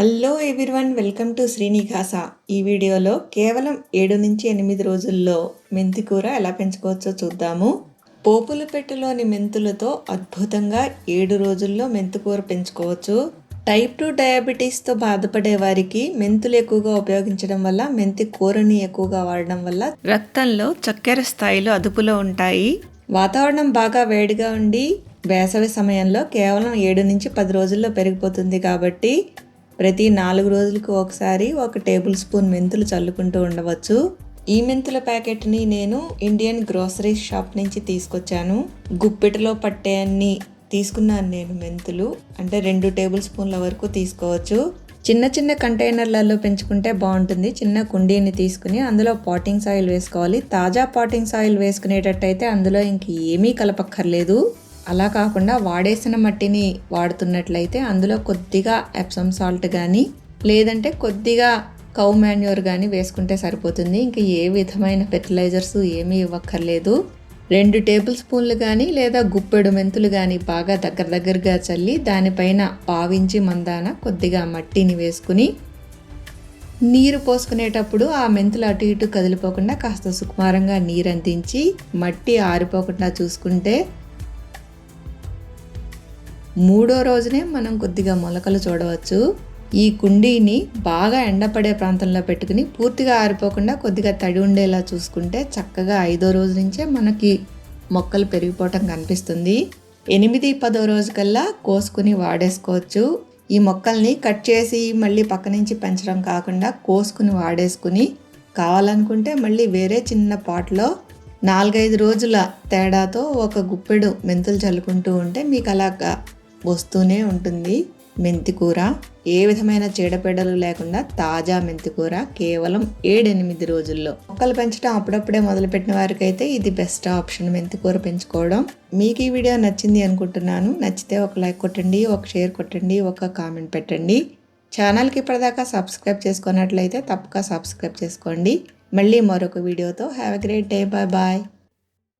Hello everyone welcome to Srinivasa ఈ వీడియోలో కేవలం ఏడు నుంచి ఎనిమిది రోజుల్లో మెంతి కూర ఎలా పెంచుకోవచ్చో చూద్దాము. పోపుల పెట్టెలోని మెంతులతో అద్భుతంగా ఏడు రోజుల్లో మెంతి కూర పెంచుకోవచ్చు. టైప్ టూ డయాబెటీస్తో బాధపడే వారికి మెంతులు ఎక్కువగా ఉపయోగించడం వల్ల మెంతి కూరని ఎక్కువగా వాడడం వల్ల రక్తంలో చక్కెర స్థాయిలు అదుపులో ఉంటాయి. వాతావరణం బాగా వేడిగా ఉండి వేసవి సమయంలో కేవలం ఏడు నుంచి పది రోజుల్లో పెరిగిపోతుంది కాబట్టి ప్రతి నాలుగు రోజులకు ఒకసారి ఒక టేబుల్ స్పూన్ మెంతులు చల్లుకుంటూ ఉండవచ్చు. ఈ మెంతుల ప్యాకెట్ని నేను ఇండియన్ గ్రోసరీ షాప్ నుంచి తీసుకొచ్చాను. గుప్పెటలో పట్టే అన్ని తీసుకున్నాను నేను మెంతులు. అంటే రెండు టేబుల్ స్పూన్ల వరకు తీసుకోవచ్చు. చిన్న చిన్న కంటైనర్లలో పెంచుకుంటే బాగుంటుంది. చిన్న కుండీని తీసుకుని అందులో పాటింగ్ సాయిల్ వేసుకోవాలి. తాజా పాటింగ్ సాయిల్ వేసుకునేటట్టయితే అందులో ఇంక ఏమీ కలపక్కర్లేదు. అలా కాకుండా వాడేసిన మట్టిని వాడుతున్నట్లయితే అందులో కొద్దిగా ఎప్సమ్ సాల్ట్ కానీ లేదంటే కొద్దిగా కౌ మాన్యూర్ కానీ వేసుకుంటే సరిపోతుంది. ఇంకా ఏ విధమైన ఫెర్టిలైజర్స్ ఏమీ ఇవ్వక్కర్లేదు. రెండు టేబుల్ స్పూన్లు కానీ లేదా గుప్పెడు మెంతులు కానీ బాగా దగ్గర దగ్గరగా చల్లి దానిపైన పావించి మందాన కొద్దిగా మట్టిని వేసుకుని నీరు పోసుకునేటప్పుడు ఆ మెంతులు అటు ఇటు కదిలిపోకుండా కాస్త సుకుమారంగా నీరు అందించి మట్టి ఆరిపోకుండా చూసుకుంటే మూడో రోజునే మనం కొద్దిగా మొలకలు చూడవచ్చు. ఈ కుండీని బాగా ఎండపడే ప్రాంతంలో పెట్టుకుని పూర్తిగా ఆరిపోకుండా కొద్దిగా తడి ఉండేలా చూసుకుంటే చక్కగా ఐదో రోజు నుంచే మనకి మొక్కలు పెరిగిపోవటం కనిపిస్తుంది. ఎనిమిది పదో రోజు కల్లా కోసుకుని వాడేసుకోవచ్చు. ఈ మొక్కల్ని కట్ చేసి మళ్ళీ పక్క నుంచి పెంచడం కాకుండా కోసుకుని వాడేసుకుని కావాలనుకుంటే మళ్ళీ వేరే చిన్న పాట్లో నాలుగైదు రోజుల తేడాతో ఒక గుప్పెడు మెంతులు చల్లుకుంటూ ఉంటే మీకు అలాగా వస్తూనే ఉంటుంది. మెంతికూర ఏ విధమైన చీడపీడలు లేకుండా తాజా మెంతికూర కేవలం ఏడెనిమిది రోజుల్లో. మొక్కలు పెంచడం అప్పుడప్పుడే మొదలుపెట్టిన వారికి అయితే ఇది బెస్ట్ ఆప్షన్ మెంతికూర పెంచుకోవడం. మీకు ఈ వీడియో నచ్చింది అనుకుంటున్నాను. నచ్చితే ఒక లైక్ కొట్టండి ఒక షేర్ కొట్టండి ఒక కామెంట్ పెట్టండి. ఛానల్కి ఇప్పటిదాకా సబ్స్క్రైబ్ చేసుకున్నట్లయితే తప్పక సబ్స్క్రైబ్ చేసుకోండి. మళ్ళీ మరొక వీడియోతో. Have a great day bye bye